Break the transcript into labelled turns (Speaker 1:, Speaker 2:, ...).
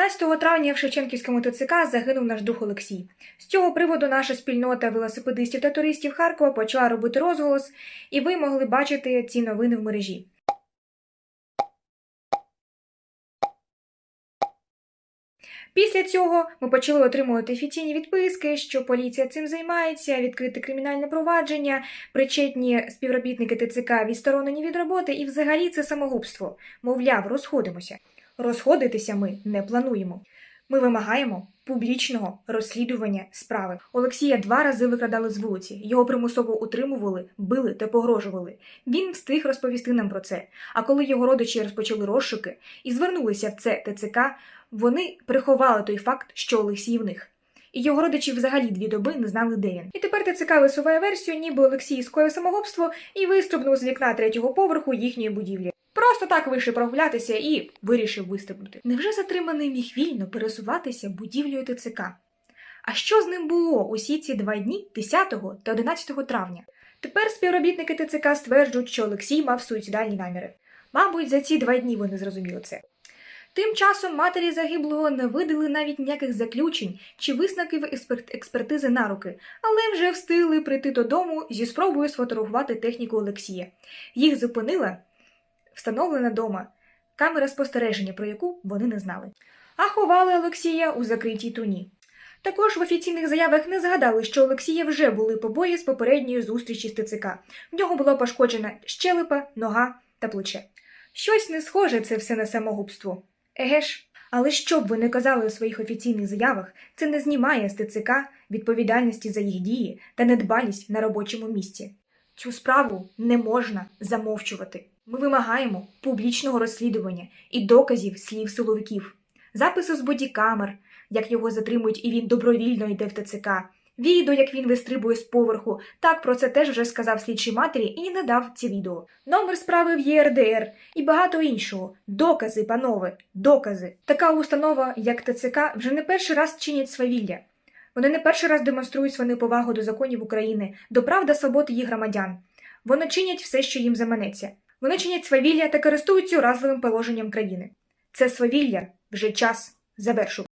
Speaker 1: 12 травня в Шевченківському ТЦК загинув наш друг Олексій. З цього приводу наша спільнота велосипедистів та туристів Харкова почала робити розголос, і ви могли бачити ці новини в мережі. Після цього ми почали отримувати офіційні відписки, що поліція цим займається, відкрите кримінальне провадження, причетні співробітники ТЦК відсторонені від роботи, і взагалі це самогубство. Мовляв, розходимося. Розходитися ми не плануємо. Ми вимагаємо публічного розслідування справи. Олексія два рази викрадали з вулиці. Його примусово утримували, били та погрожували. Він встиг розповісти нам про це. А коли його родичі розпочали розшуки і звернулися в це ТЦК, вони приховали той факт, що Олексій в них. І його родичі взагалі дві доби не знали, де він. І тепер ТЦК висуває версію, ніби Олексій скоїв самогубство і вистрибнув з вікна третього поверху їхньої будівлі. Просто так вийшов прогулятися і вирішив вистрибнути. Невже затриманий міг вільно пересуватися будівлею ТЦК? А що з ним було усі ці два дні 10 та 11 травня? Тепер співробітники ТЦК стверджують, що Олексій мав суїцидальні наміри. Мабуть, за ці два дні вони зрозуміли це. Тим часом матері загиблого не видали навіть ніяких заключень чи висновків експерт- експертизи на руки, але вже встигли прийти додому зі спробою сфотографувати техніку Олексія. Їх зупинила встановлена дома камера спостереження, про яку вони не знали. А ховали Олексія у закритій туні. Також в офіційних заявах не згадали, що Олексія вже були побої з попередньої зустрічі з ТЦК. В нього була пошкоджена щелепа, нога та плече. Щось не схоже це все на самогубство. Еге ж. Але що б ви не казали у своїх офіційних заявах, це не знімає з ТЦК відповідальності за їх дії та недбалість на робочому місці. Цю справу не можна замовчувати. Ми вимагаємо публічного розслідування і доказів слів силовиків, запису з бодікамер, як його затримують і він добровільно йде в ТЦК, відео, як він вистрибує з поверху. Так про це теж вже сказав слідчий матері і не дав ці відео. Номер справи в ЄРДР і багато іншого. Докази, панове, докази. Така установа, як ТЦК, вже не перший раз чинять свавілля. Вони не перший раз демонструють свою неповагу до законів України, до прав та свобод її громадян. Вони чинять все, що їм заманеться. Вони чинять свавілля та користуються уразливим положенням країни. Це свавілля вже час завершувати.